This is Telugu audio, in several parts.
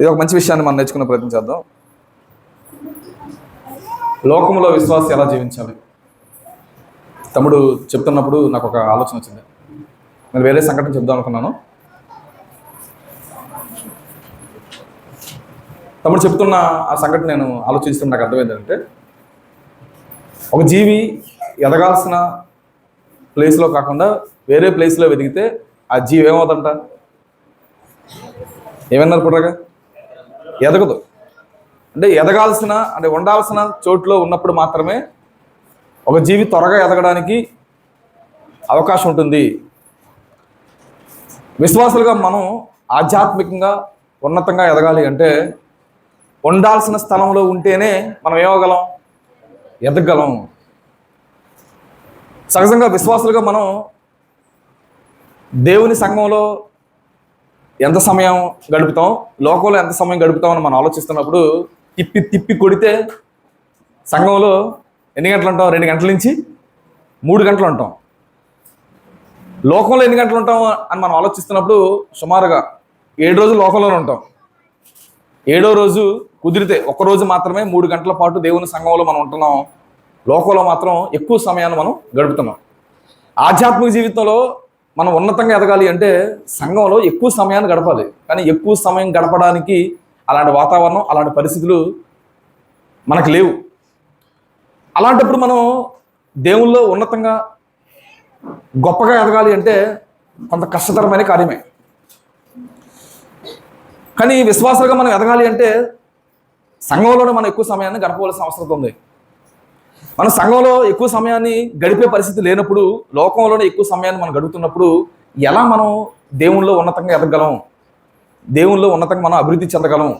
ఇది ఒక మంచి విషయాన్ని మనం నేర్చుకునే ప్రయత్నం చేద్దాం. లోకంలో విశ్వాసం ఎలా జీవించాలి? తమ్ముడు చెప్తున్నప్పుడు నాకు ఒక ఆలోచన వచ్చింది. నేను వేరే సంఘటన చెప్దాం అనుకున్నాను. తమ్ముడు చెప్తున్న ఆ సంఘటన నేను ఆలోచిస్తున్న నాకు అర్థమైంది అంటే ఒక జీవి ఎదగాల్సిన ప్లేస్లో కాకుండా వేరే ప్లేస్లో వెతికితే ఆ జీవి ఏమవుతుంట ఏమన్నారు పుట్రగా? ఎదగదు. అంటే ఎదగాల్సిన అంటే ఉండాల్సిన చోట్లో ఉన్నప్పుడు మాత్రమే ఒక జీవి త్వరగా ఎదగడానికి అవకాశం ఉంటుంది. విశ్వాసులుగా మనం ఆధ్యాత్మికంగా ఉన్నతంగా ఎదగాలి అంటే ఉండాల్సిన స్థలంలో ఉంటేనే మనం ఏమవగలం? ఎదగలం. సహజంగా విశ్వాసులుగా మనం దేవుని సంఘంలో ఎంత సమయం గడుపుతాం? లోకంలో ఎంత సమయం గడుపుతాం అని మనం ఆలోచిస్తున్నప్పుడు తిప్పి తిప్పి కొడితే సంఘంలో ఎన్ని గంటలు ఉంటాం? రెండు గంటల నుంచి మూడు గంటలు ఉంటాం. లోకంలో ఎన్ని గంటలు ఉంటాం అని మనం ఆలోచిస్తున్నప్పుడు సుమారుగా ఏడు రోజులు లోకంలోనే ఉంటాం. ఏడో రోజు కుదిరితే ఒక్క రోజు మాత్రమే మూడు గంటల పాటు దేవుని సంఘంలో మనం ఉంటున్నాం. లోకంలో మాత్రం ఎక్కువ సమయాన్ని మనం గడుపుతున్నాం. ఆధ్యాత్మిక జీవితంలో మనం ఉన్నతంగా ఎదగాలి అంటే సంఘంలో ఎక్కువ సమయాన్ని గడపాలి. కానీ ఎక్కువ సమయం గడపడానికి అలాంటి వాతావరణం అలాంటి పరిస్థితులు మనకు లేవు. అలాంటప్పుడు మనం దేవుల్లో ఉన్నతంగా గొప్పగా ఎదగాలి అంటే కొంత కష్టతరమైన కార్యమే. కానీ విశ్వాసాలుగా మనం ఎదగాలి అంటే సంఘంలోనే మనం ఎక్కువ సమయాన్ని గడపవలసిన అవసరం ఉంది. మన సంఘంలో ఎక్కువ సమయాన్ని గడిపే పరిస్థితి లేనప్పుడు లోకంలోనే ఎక్కువ సమయాన్ని మనం గడుపుతున్నప్పుడు ఎలా మనం దేవుణ్ణిలో ఉన్నతంగా ఎదగలం దేవుణ్ణిలో ఉన్నతంగా మనం అభివృద్ధి చెందగలం?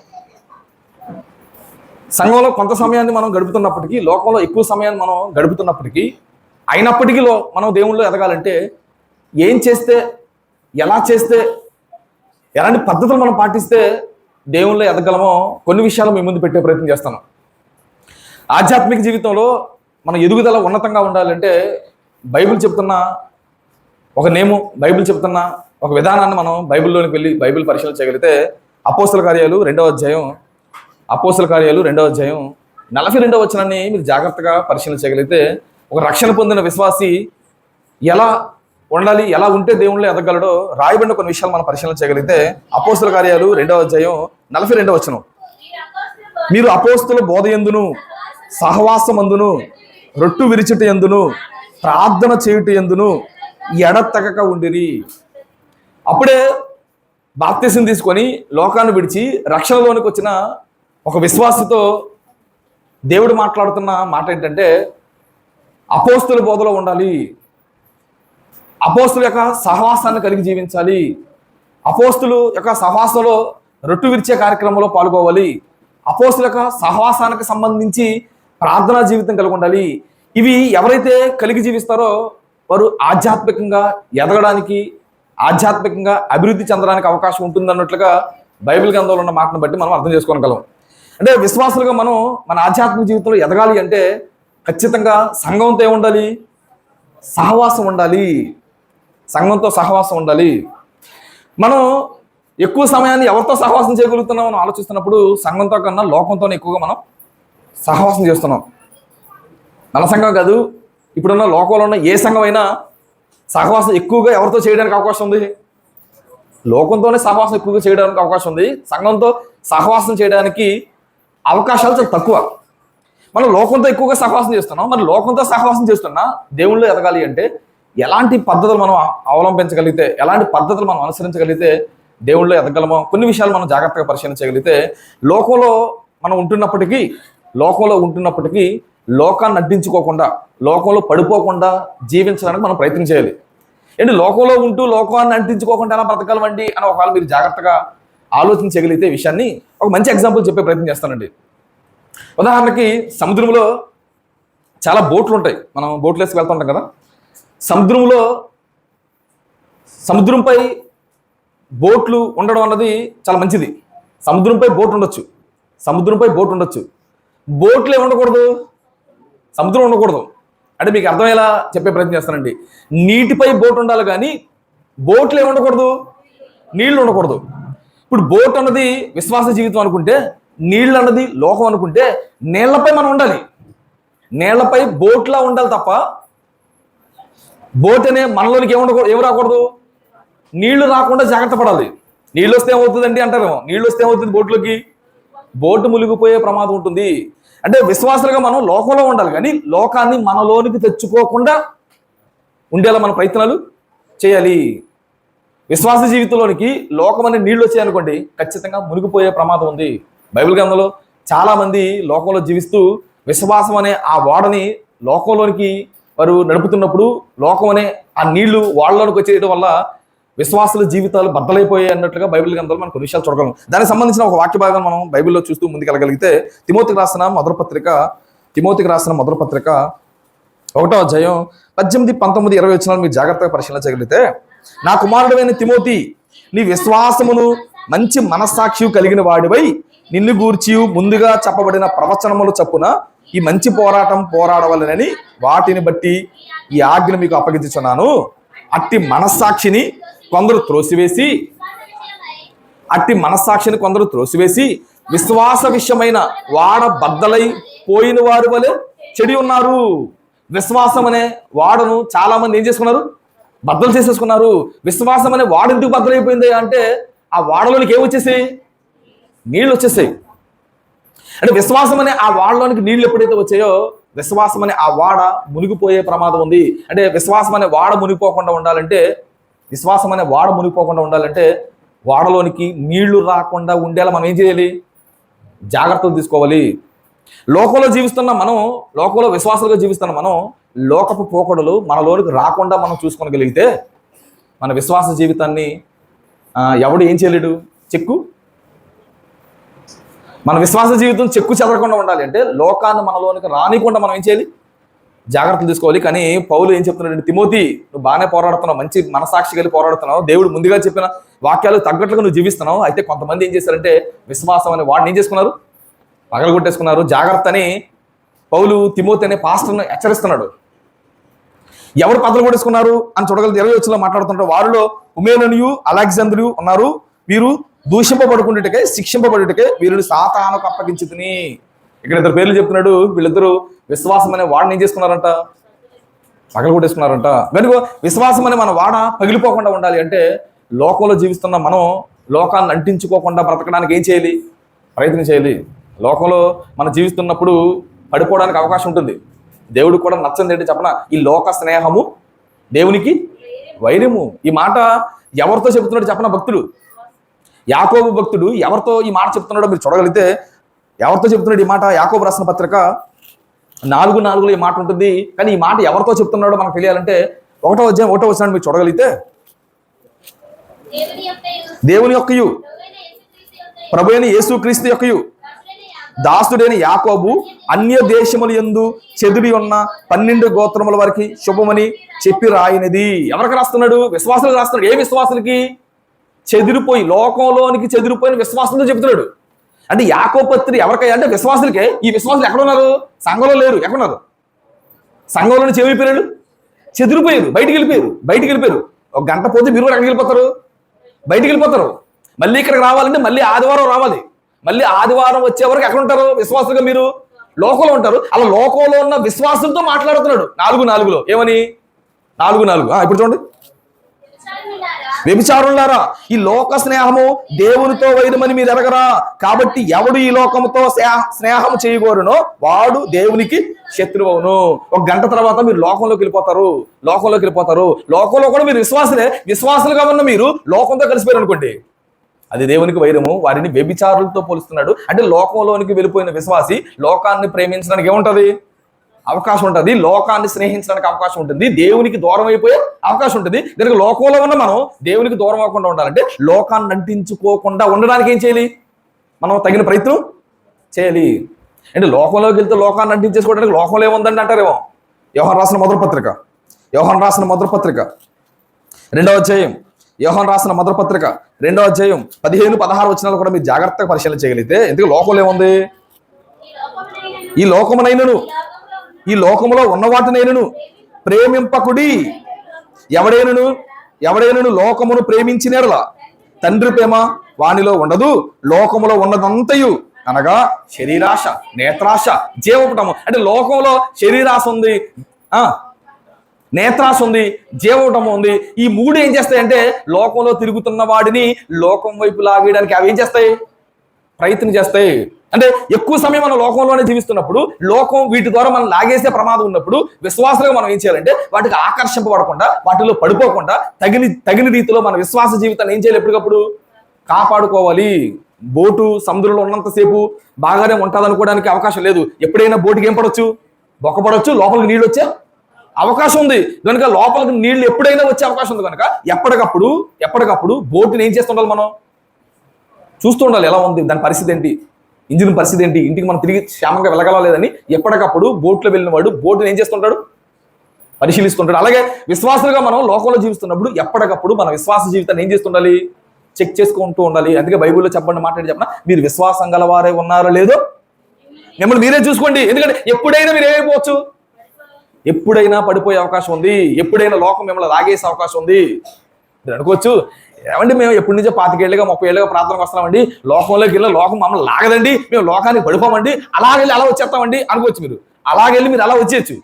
సంఘంలో కొంత సమయాన్ని మనం గడుపుతున్నప్పటికీ లోకంలో ఎక్కువ సమయాన్ని మనం గడుపుతున్నప్పటికీ అయినప్పటికీ మనం దేవుణ్ణిలో ఎదగాలంటే ఏం చేస్తే ఎలా చేస్తే ఎలాంటి పద్ధతులు మనం పాటిస్తే దేవుణ్ణిలో ఎదగలమో కొన్ని విషయాలు మీ ముందు పెట్టే ప్రయత్నం చేస్తాను. ఆధ్యాత్మిక జీవితంలో మన ఎదుగుదల ఉన్నతంగా ఉండాలంటే బైబిల్ చెప్తున్న ఒక నేము బైబిల్ చెప్తున్న ఒక విధానాన్ని మనం బైబిల్లోనికి వెళ్ళి బైబిల్ పరిశీలన చేయగలిగితే అపోస్తుల కార్యాలు రెండవ అధ్యాయం అపోస్తుల కార్యాలు రెండవ అధ్యాయం నలభై రెండవ వచనాన్ని మీరు జాగ్రత్తగా పరిశీలన చేయగలిగితే ఒక రక్షణ పొందిన విశ్వాసి ఎలా ఉండాలి ఎలా ఉంటే దేవుళ్ళు ఎదగలడో రాయబడిన కొన్ని విషయాలు మనం పరిశీలన చేయగలిగితే అపోస్తుల కార్యాలు రెండవ అధ్యాయం నలభై రెండవ వచనం. మీరు అపోస్తుల బోధ ఎందును? సహవాసమందును? రొట్టు విరిచిట ఎందును ప్రార్థన చేయుట ఎందును ఎడతెగక ఉండిరి. అప్పుడే బాప్తీసం తీసుకొని లోకాన్ని విడిచి రక్షణలోనికి వచ్చిన ఒక విశ్వాసతో దేవుడు మాట్లాడుతున్న మాట ఏంటంటే అపోస్తుల బోధలో ఉండాలి. అపోస్తుల యొక్క సహవాసాన్ని కలిగి జీవించాలి. అపోస్తులు యొక్క సహవాసంలో రొట్టు విరిచే కార్యక్రమంలో పాల్గొవాలి. అపోస్తుల యొక్క సహవాసానికి సంబంధించి ప్రార్థనా జీవితం కలిగి ఉండాలి. ఇవి ఎవరైతే కలిగి జీవిస్తారో వారు ఆధ్యాత్మికంగా ఎదగడానికి ఆధ్యాత్మికంగా అభివృద్ధి చెందడానికి అవకాశం ఉంటుంది అన్నట్లుగా బైబిల్ గ్రంథంలో ఉన్న మాటను బట్టి మనం అర్థం చేసుకోగలం. అంటే విశ్వాసులుగా మనం మన ఆధ్యాత్మిక జీవితంలో ఎదగాలి అంటే ఖచ్చితంగా సంఘంతో ఉండాలి సహవాసం ఉండాలి. సంఘంతో సహవాసం ఉండాలి. మనం ఎక్కువ సమయాన్ని ఎవరితో సహవాసం చేయగలుగుతున్నామని ఆలోచిస్తున్నప్పుడు సంఘంతో కన్నా లోకంతో ఎక్కువగా మనం సహవాసం చేస్తున్నాం. మన సంఘం కాదు ఇప్పుడున్న లోకంలో ఉన్న ఏ సంఘం అయినా సహవాసం ఎక్కువగా ఎవరితో చేయడానికి అవకాశం ఉంది? లోకంతోనే సహవాసం ఎక్కువగా చేయడానికి అవకాశం ఉంది. సంఘంతో సహవాసం చేయడానికి అవకాశాలు చాలా తక్కువ. మనం లోకంతో ఎక్కువగా సహవాసం చేస్తున్నాం. మరి లోకంతో సహవాసం చేస్తున్నా దేవుళ్ళు ఎదగాలి అంటే ఎలాంటి పద్ధతులు మనం అవలంబించగలిగితే ఎలాంటి పద్ధతులు మనం అనుసరించగలిగితే దేవుళ్ళు ఎదగలమో కొన్ని విషయాలు మనం జాగ్రత్తగా పరిశీలించగలిగితే లోకంలో మనం ఉంటున్నప్పటికీ లోకంలో ఉంటున్నప్పటికీ లోకాన్ని అడ్డించుకోకుండా లోకంలో పడిపోకుండా జీవించడానికి మనం ప్రయత్నం చేయాలి. ఏంటి? లోకంలో ఉంటూ లోకాన్ని అంటించుకోకుండా ఎలా బ్రతకాలండి అని ఒకవేళ మీరు జాగ్రత్తగా ఆలోచించగలిగితే విషయాన్ని ఒక మంచి ఎగ్జాంపుల్ చెప్పే ప్రయత్నం చేస్తానండి. ఉదాహరణకి సముద్రంలో చాలా బోట్లు ఉంటాయి మనం బోట్లు వేసుకు వెళ్తుంటాం కదా. సముద్రంలో సముద్రంపై బోట్లు ఉండడం అన్నది చాలా మంచిది. సముద్రంపై బోట్ ఉండొచ్చు. సముద్రంపై బోట్ ఉండొచ్చు. బోట్లు ఏమి ఉండకూడదు? సముద్రం ఉండకూడదు. అంటే మీకు అర్థమయ్యేలా చెప్పే ప్రయత్నం చేస్తానండి. నీటిపై బోట్ ఉండాలి కానీ బోట్లు ఏమి ఉండకూడదు? నీళ్ళు ఉండకూడదు. ఇప్పుడు బోట్ అన్నది విశ్వాస జీవితం అనుకుంటే నీళ్ళు అన్నది లోకం అనుకుంటే నీళ్ళపై మనం ఉండాలి. నీళ్ళపై బోట్లా ఉండాలి తప్ప బోట్ అనే మనలోనికి ఏముండకూడదు ఏమి రాకూడదు? నీళ్ళు రాకుండా జాగ్రత్త పడాలి. నీళ్ళు వస్తే ఏమవుతుందండి అంటారు నీళ్ళు వస్తే ఏమవుతుంది బోట్లోకి? బోటు మునిగిపోయే ప్రమాదం ఉంటుంది. అంటే విశ్వాసులుగా మనం లోకంలో ఉండాలి. కానీ లోకాన్ని మనలోనికి తెచ్చుకోకుండా ఉండేలా మన ప్రయత్నాలు చేయాలి. విశ్వాస జీవితంలోనికి లోకం అనే నీళ్ళు వచ్చాయనుకోండి ఖచ్చితంగా మునిగిపోయే ప్రమాదం ఉంది. బైబిల్ గ్రంథంలో చాలామంది లోకంలో జీవిస్తూ విశ్వాసం అనే ఆ ఓడని లోకంలోనికి వారు నడుపుతున్నప్పుడు లోకం అనే ఆ నీళ్ళు వాళ్ళలోనికి వచ్చేయడం వల్ల విశ్వాసుల జీవితాలు బద్దలైపోయాయి అన్నట్లుగా బైబిల్ గ్రంథాలు మనం కొన్ని విషయాలు చూడగలం. దానికి సంబంధించిన ఒక వాక్య భాగం మనం బైబిల్లో చూస్తూ ముందుకెళ్ళగలిగితే తిమోతికి రాసిన మొదటి పత్రిక తిమోతికి రాసిన మొదటి పత్రిక ఒకటో అధ్యాయం పద్దెనిమిది పంతొమ్మిది ఇరవై వచ్చిన మీరు జాగ్రత్తగా పరిశీలించగలిగితే నా కుమారుడైన తిమోతి నీ విశ్వాసమును మంచి మనస్సాక్షి కలిగిన వాడివై నిన్ను గూర్చి ముందుగా చెప్పబడిన ప్రవచనములు చప్పున ఈ మంచి పోరాటం పోరాడవలనని వాటిని బట్టి ఈ ఆజ్ఞ మీకు అప్పగించుచున్నాను. అట్టి మనస్సాక్షిని కొందరు త్రోసివేసి అట్టి మనస్సాక్షిని కొందరు త్రోసివేసి విశ్వాస విషయమైన వాడ బద్దలై పోయిన వారి వలె చెడి ఉన్నారు. విశ్వాసం అనే వాడను చాలా మంది ఏం చేసుకున్నారు? బద్దలు చేసేసుకున్నారు. విశ్వాసం అనే వాడు ఎందుకు బద్దలైపోయింది అంటే ఆ వాడలోనికి ఏమొచ్చేసాయి నీళ్ళు వచ్చేసాయి. అంటే విశ్వాసం అనే ఆ వాడలోనికి నీళ్ళు ఎప్పుడైతే వచ్చాయో విశ్వాసం అనే ఆ వాడ మునిగిపోయే ప్రమాదం ఉంది. అంటే విశ్వాసం అనే వాడ మునిగిపోకుండా ఉండాలంటే విశ్వాసం అనే వాడ మునిగిపోకుండా ఉండాలంటే వాడలోనికి నీళ్ళు రాకుండా ఉండేలా మనం ఏం చేయాలి? జాగ్రత్తలు తీసుకోవాలి. లోకంలో జీవిస్తున్న మనం లోకంలో విశ్వాసాలుగా జీవిస్తున్న మనం లోకపు పోకడలు మనలోనికి రాకుండా మనం చూసుకోగలిగితే మన విశ్వాస జీవితాన్ని ఎవడు ఏం చేయలేడు? చెక్కు? మన విశ్వాస జీవితం చెక్కు చెదరకుండా ఉండాలి అంటే లోకాన్ని మనలోనికి రానికుండా మనం ఏం చేయాలి? జాగ్రత్తలు తీసుకోవాలి. కానీ పౌలు ఏం చెప్తున్నాడు తిమోతి నువ్వు బాగానే పోరాడుతున్నావు. మంచి మనసాక్షి కలిగి పోరాడుతున్నావు. దేవుడు ముందుగా చెప్పిన వాక్యాలు తగ్గట్లుగా నువ్వు జీవిస్తున్నావు. అయితే కొంతమంది ఏం చేశారంటే విశ్వాసం అని వాడిని ఏం చేసుకున్నారు? పగలగొట్టేసుకున్నారు జాగ్రత్త అని పౌలు తిమోతి అనే పాస్టర్ను హెచ్చరిస్తున్నాడు. ఎవరు పదలు కొట్టేసుకున్నారు? అని చూడగలిగితే ఇరవై వచ్చిలో మాట్లాడుతుంటారు వారిలో ఉమేననియు అలెగ్జాంద్రియు ఉన్నారు. వీరు దూషింపబడుకుంటుటకే శిక్షింపబడుటకే వీరిని సాతానకు అప్పగించుతుని ఇక్కడ ఇద్దరు పేర్లు చెప్తున్నాడు వీళ్ళిద్దరూ విశ్వాసం అనే వాడిని ఏం చేసుకున్నారంట? పగలు కొట్టేసుకున్నారంట. కనుక విశ్వాసం అనే మన వాడ పగిలిపోకుండా ఉండాలి అంటే లోకంలో జీవిస్తున్న మనం లోకాన్ని అంటించుకోకుండా బ్రతకడానికి ఏం చేయాలి? ప్రయత్నం చేయాలి. లోకంలో మనం జీవిస్తున్నప్పుడు పడిపోవడానికి అవకాశం ఉంటుంది. దేవుడికి కూడా నచ్చంది ఏంటి చెప్పన? ఈ లోక స్నేహము దేవునికి వైరము. ఈ మాట ఎవరితో చెబుతున్నాడు చెప్పన భక్తుడు యాకోబు భక్తుడు ఎవరితో ఈ మాట చెప్తున్నాడో మీరు చూడగలిగితే ఎవరితో చెప్తున్నాడు ఈ మాట? యాకోబు రాసిన పత్రిక నాలుగు నాలుగులో ఈ మాట ఉంటుంది. కానీ ఈ మాట ఎవరితో చెప్తున్నాడో మనకు తెలియాలంటే ఒకటో అధ్యాయం ఒకటో వచ్చిన మీరు చూడగలిగితే దేవుని యొక్కయు, యేసుక్రీస్తు యొక్కయు, ప్రభు అయిన యేసుక్రీస్తు యొక్కయు. దాసుడైన యాకోబు, దాసుడైన యాకోబు అన్య దేశముల యందు చెదిరి ఉన్న పన్నెండు గోత్రముల వారికి శుభమని చెప్పి రాయినది. ఎవరికి రాస్తున్నాడు? విశ్వాసులకు రాస్తున్నాడు. ఏ విశ్వాసులకి? చెదిరిపోయి లోకంలోనికి చెదిరిపోయిన విశ్వాసంతో చెబుతున్నాడు అంటే యాకోపత్రి ఎవరికై అంటే విశ్వాసులకే. ఈ విశ్వాసులు ఎక్కడ ఉన్నారు సంఘంలో లేరు. ఎక్కడున్నారు? సంఘంలో నుంచి ఏమైపోయారు చెదిరిపోయారు. బయటికి వెళ్ళిపోయారు. బయటికి వెళ్ళిపోయారు. ఒక గంట పోతే మీరు కూడా ఎక్కడికి వెళ్ళిపోతారు. బయటికి వెళ్ళిపోతారు. మళ్ళీ ఇక్కడికి రావాలంటే మళ్ళీ ఆదివారం రావాలి. మళ్ళీ ఆదివారం వచ్చే వరకు ఎక్కడ ఉంటారు? విశ్వాసులుగా మీరు? లోకంలో ఉంటారు. అలా లోకంలో ఉన్న విశ్వాసంతో మాట్లాడుతున్నాడు. నాలుగు నాలుగులో. ఏమని? నాలుగు నాలుగు. ఆ, ఇప్పుడు చూడండి. వ్యభిచారులారా ఈ లోక స్నేహము దేవునితో వైరమని మీరు ఎరగరా? కాబట్టి ఎవడు ఈ లోకముతో స్నేహ- స్నేహం చేయగోరునో వాడు దేవునికి శత్రువును. ఒక గంట తర్వాత మీరు లోకంలోకి వెళ్ళిపోతారు. లోకంలోకి వెళ్ళిపోతారు. లోకంలో కూడా మీరు విశ్వాసులే. విశ్వాసులుగా ఉన్న మీరు లోకంతో కలిసిపోయారు అనుకోండి. అది దేవునికి వైరము వారిని వ్యభిచారులతో పోలుస్తున్నాడు. అంటే లోకంలోనికి వెళ్ళిపోయిన విశ్వాసి లోకాన్ని ప్రేమించడానికి ఏముంటది? అవకాశం ఉంటుంది. లోకాన్ని స్నేహించడానికి అవకాశం ఉంటుంది. దేవునికి దూరం అయిపోయే అవకాశం ఉంటుంది. దీనికి లోకంలో ఉన్న మనం దేవునికి దూరం అవ్వకుండా ఉండాలంటే లోకాన్ని అంటించుకోకుండా ఉండడానికి ఏం చేయాలి? మనం తగిన ప్రయత్నం చేయాలి. అంటే లోకంలోకి వెళ్తే లోకాన్ని అంటించేసుకోవడానికి లోకంలో ఏముందండి అంటారేమో? యోహన్ రాసిన మొదటి పత్రిక. యోహన్ రాసిన మొదటి పత్రిక. రెండవ అధ్యాయం. యోహన్ రాసిన మొదటి పత్రిక. రెండవ అధ్యాయం పదిహేను పదహారు వచనాలు కూడా మీరు జాగ్రత్తగా పరిశీలన చేయగలిగితే ఎందుకు లోకంలో ఏముంది? ఈ లోకమునైనను, ఈ లోకంలో లోకములో ఉన్న ప్రేమింపకుడి ఎవడైనను ఎవడైనను లోకమును ప్రేమించినలా తండ్రి ప్రేమ వానిలో ఉండదు లోకములో ఉన్నదంతయు అనగా శరీరాశ నేత్రాశ జీవపటము. అంటే లోకంలో శరీరాశ ఉంది ఆ నేత్రాశ ఉంది జీవటము ఉంది. ఈ మూడు ఏం చేస్తాయంటే లోకంలో తిరుగుతున్న వాడిని లోకం వైపు లాగేయడానికి అవి ఏం చేస్తాయి? ప్రయత్నం చేస్తాయి. అంటే ఎక్కువ సమయం మనం లోకంలోనే జీవిస్తున్నప్పుడు లోకం వీటి ద్వారా మనం లాగేసే ప్రమాదం ఉన్నప్పుడు విశ్వాసంగా మనం ఏం చేయాలంటే వాటికి ఆకర్షింపబడకుండా వాటిలో పడిపోకుండా తగిన తగిన రీతిలో మన విశ్వాస జీవితాన్ని ఏం చేయాలి ఎప్పటికప్పుడు? కాపాడుకోవాలి. బోటు సముద్రంలో ఉన్నంతసేపు బాగానే ఉంటుంది అనుకోవడానికి అవకాశం లేదు. ఎప్పుడైనా బోటుకి ఏం పడవచ్చు బొక్కపడవచ్చు లోపలికి నీళ్ళు వచ్చే అవకాశం ఉంది. కనుక లోపలికి నీళ్ళు ఎప్పుడైనా వచ్చే అవకాశం ఉంది కనుక ఎప్పటికప్పుడు ఎప్పటికప్పుడు బోటుని ఏం చేస్తుండాలి మనం? చూస్తూ ఉండాలి ఎలా ఉంది దాని పరిస్థితి ఏంటి ఇంజిన్ పరిస్థితి ఏంటి ఇంటికి మనం తిరిగి క్షేమంగా వెళ్ళగలలేదని ఎప్పటికప్పుడు బోట్లో వెళ్ళిన వాడు బోట్ని ఏం చేస్తుంటాడు? పరిశీలిస్తుంటాడు. అలాగే విశ్వాసులుగా మనం లోకంలో జీవిస్తున్నప్పుడు ఎప్పటికప్పుడు మన విశ్వాస జీవితాన్ని ఏం చేస్తుండాలి? చెక్ చేసుకుంటూ ఉండాలి. అందుకే బైబిల్లో చెప్పండి మాట్లాడి చెప్పిన మీరు విశ్వాసం గలవారే ఉన్నారో లేదో మిమ్మల్ని మీరే చూసుకోండి. ఎందుకంటే ఎప్పుడైనా మీరు ఏమైపోవచ్చు? ఎప్పుడైనా పడిపోయే అవకాశం ఉంది. ఎప్పుడైనా లోకం మిమ్మల్ని లాగేసే అవకాశం ఉంది. మీరు అనుకోవచ్చు ఏమండి మేము ఎప్పటి నుంచో పాతికేళ్ళుగా ముప్పై ఏళ్ళుగా ప్రార్థనకు వస్తామండి లోకంలోకి వెళ్ళి లోకం మమ్మల్ని లాగదండి. మేము లోకానికి పడిపోమండి. అలాగెళ్ళి అలా వచ్చేస్తామండి అనుకోవచ్చు మీరు. అలాగెళ్ళి మీరు అలా వచ్చేయచ్చు.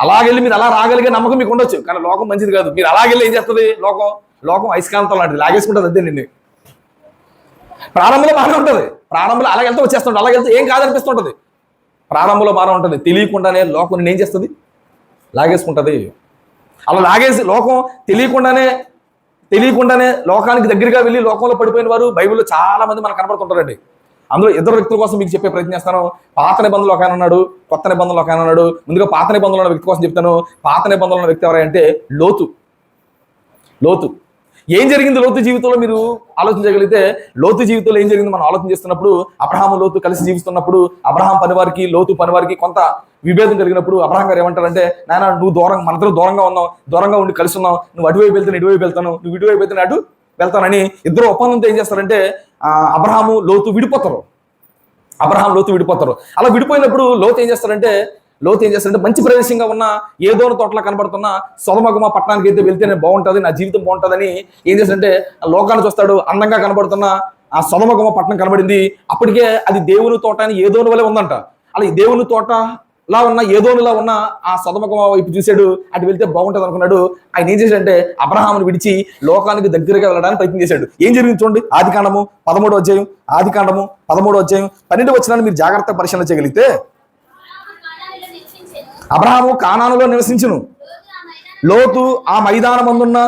అలాగెళ్ళి మీరు అలా రాగలిగే నమ్మకం మీకు ఉండొచ్చు. కానీ లోకం మంచిది కాదు. మీరు అలాగెళ్ళి ఏం చేస్తుంది? లోకం లోకం ఐస్కాంతం లాంటిది. లాగేసుకుంటుంది అంతే నిన్ను. ప్రారంభంలో బాగానే ఉంటుంది. ప్రారంభంలో అలాగెళ్తే వచ్చేస్తుంటుంది అలాగెళ్తే ఏం కాదనిపిస్తుంటుంది? ప్రారంభంలో బాగానే ఉంటుంది. తెలియకుండానే లోకం నేను ఏం చేస్తుంది? లాగేసుకుంటుంది. అలా లాగేసి లోకం తెలియకుండానే తెలియకుండానే లోకానికి దగ్గరగా వెళ్ళి లోకంలో పడిపోయిన వారు బైబిల్లో చాలా మంది మనకు కనబడుతుంటారండి. అందులో ఇద్దరు వ్యక్తుల కోసం మీకు చెప్పే ప్రయత్నం చేస్తాను. పాత నిబంధనలు ఒక ఆయన కొత్త నిబంధనలు ఒక ఆయన ముందుగా పాత నిబంధనలు ఉన్న వ్యక్తి కోసం చెప్తాను. పాత నిబంధనలు ఉన్న వ్యక్తి ఎవరంటే లోతు. లోతు. ఏం జరిగింది లోతు జీవితంలో మీరు ఆలోచించగలిగితే లోతు జీవితంలో ఏం జరిగింది? మనం ఆలోచన చేస్తున్నప్పుడు అబ్రహాము లోతు కలిసి జీవిస్తున్నప్పుడు అబ్రహాం పనివారికి లోతు పనివారికి కొంత విభేదం కలిగినప్పుడు అబ్రహాం గారు ఏమంటారంటే నాయన నువ్వు దూరంగా మనందరం దూరంగా ఉన్నావు దూరంగా ఉండి కలిసి ఉన్నావు నువ్వు అటువైపు వెళ్తాను ఇటువైపు వెళ్తాను. నువ్వు ఇటువైపు వెళ్తాను అటు వెళ్తానని ఇద్దరు ఒప్పందంతో ఏం చేస్తారంటే అబ్రహాము లోతు విడిపోతారు. అబ్రహాం లోతు విడిపోతారు. అలా విడిపోయినప్పుడు లోతు ఏం చేస్తారంటే లోతు ఏం చేస్తారంటే మంచి ప్రదేశంగా ఉన్న ఏదో తోటలో కనబడుతున్న సొదమగుమ పట్టణానికి అయితే వెళ్తేనే బాగుంటుంది నా జీవితం బాగుంటుందని ఏం చేస్తారంటే లోకాన్ని చూస్తాడు అందంగా కనబడుతున్న ఆ సొదమగుమ పట్టణం కనబడింది. అప్పటికే అది దేవుని తోట అని ఏదోని వలె ఉందంట. అలా ఈ దేవుని తోట లా ఉన్న ఏదోనిలా ఉన్న ఆ సొదమగుమ వైపు చూశాడు అటు వెళ్తే బాగుంటుంది అనుకున్నాడు. ఆయన ఏం చేశాడంటే అబ్రహామును విడిచి లోకానికి దగ్గరగా వెళ్ళడానికి ప్రయత్నం చేశాడు. ఏం జరిగింది చూడండి ఆది కాండము పదమూడో అధ్యాయం ఆది కాండము పదమూడో అధ్యాయం పన్నెండు వచ్చినాన్ని మీరు జాగ్రత్త పరిశీలన చేయగలిగితే అబ్రహాము కానానులో నివసించును. లోతు ఆ మైదానం మైదానమందున్న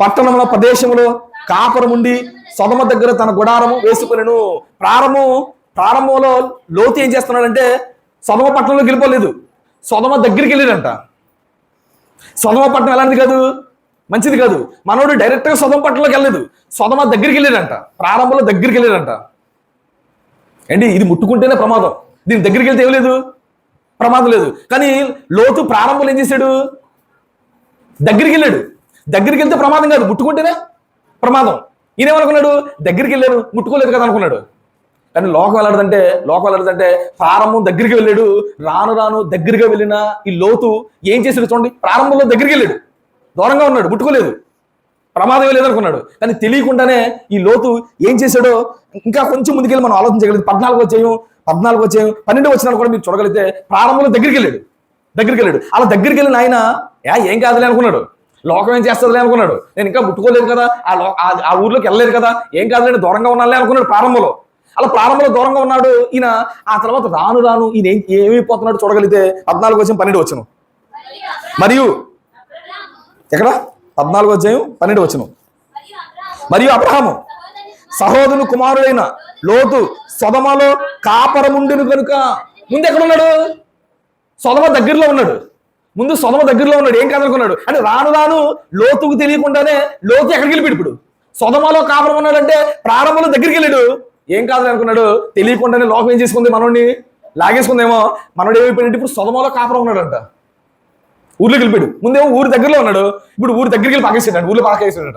పట్టణంలో ప్రదేశంలో ప్రదేశములో కాపురముండి సొదమ దగ్గర తన గుడారము వేసుకునేను. ప్రారంభం ప్రారంభంలో లోతు ఏం చేస్తున్నాడంటే సొదమ పట్టణంలో గెలిపోలేదు. సొదమ దగ్గరికి వెళ్ళాడంట. సొదమ పట్టణం ఎలాంటిది కాదు? మంచిది కాదు. మనోడు డైరెక్ట్గా సొదమ పట్టణంలోకి వెళ్ళలేదు. సొదమ దగ్గరికి వెళ్ళాడంట. ప్రారంభంలో దగ్గరికి వెళ్ళాడంట. ఏంటి? ఇది ముట్టుకుంటేనే ప్రమాదం. దీని దగ్గరికి వెళ్తే ఏం లేదు? ప్రమాదం లేదు. కానీ లోతు ప్రారంభంలో ఏం చేశాడు? దగ్గరికి వెళ్ళాడు. దగ్గరికి వెళ్తే ప్రమాదం కాదు ముట్టుకుంటేనే ప్రమాదం. ఈయనేమనుకున్నాడు దగ్గరికి వెళ్ళాను ముట్టుకోలేదు కదా అనుకున్నాడు. కానీ లోకం వెళ్ళడంటే లోకం వెళ్ళడంటే ప్రారంభం దగ్గరికి వెళ్ళాడు. రాను రాను దగ్గరగా వెళ్ళిన ఈ లోతు ఏం చేశాడు చూడండి? ప్రారంభంలో దగ్గరికి వెళ్ళాడు. దూరంగా ఉన్నాడు ముట్టుకోలేదు. ప్రమాదం లేదనుకున్నాడు. కానీ తెలియకుండానే ఈ లోతు ఏం చేశాడో ఇంకా కొంచెం ముందుకెళ్ళి మనం ఆలోచించగలిగింది పద్నాలుగు చేయం పద్నాలుగు వచ్చే పన్నెండు వచ్చినాలు కూడా మీరు చూడగలిగితే ప్రారంభంలో దగ్గరికి వెళ్ళాడు. దగ్గరికి వెళ్ళాడు. అలా దగ్గరికి వెళ్ళిన ఆయన యా ఏం కాదులే అనుకున్నాడు. లోకం ఏం చేస్తుందిలే అనుకున్నాడు. నేను ఇంకా ముట్టుకోలేదు కదా. ఆ లో ఆ- ఊర్లోకి వెళ్ళలేదు కదా. ఏం కాదులే దూరంగా ఉన్నాలే అనుకున్నాడు ప్రారంభంలో. అలా ప్రారంభంలో దూరంగా ఉన్నాడు ఈయన. ఆ తర్వాత రాను రాను ఈయన ఏం ఏమైపోతున్నాడు చూడగలిగితే పద్నాలుగు వచ్చాం పన్నెండు వచ్చను మరియు ఎక్కడ? పద్నాలుగు అధ్యాయం పన్నెండు వచ్చను మరియు అబ్రహాము సహోదరుని కుమారుడైన లోతు సొదమలో కాపరముండును కనుక ముందు ఎక్కడ ఉన్నాడు సొదమ దగ్గరలో ఉన్నాడు. ముందు సొదమ దగ్గరలో ఉన్నాడు. ఏం కాదనుకున్నాడు? అంటే రాను రాను లోతుకు తెలియకుండానే లోతు ఎక్కడికి వెళ్ళిపోయాడు ఇప్పుడు. సొదమలో కాపురం ఉన్నాడంటే ప్రారంభంలో దగ్గరికి వెళ్ళాడు. ఏం కాదని అనుకున్నాడు తెలియకుండానే లోకం ఏం చేసుకుంది మనోడిని? లాగేసుకుందేమో. మనోడు ఏమైపోయాడు ఇప్పుడు సొదమలో కాపురం ఉన్నాడంట. ఊర్లోకి వెళ్ళిపోయాడు. ముందేమో ఊరి దగ్గరలో ఉన్నాడు. ఇప్పుడు ఊరి దగ్గరికి వెళ్ళి పాకేసాడు ఊర్లో పాకేసాడట.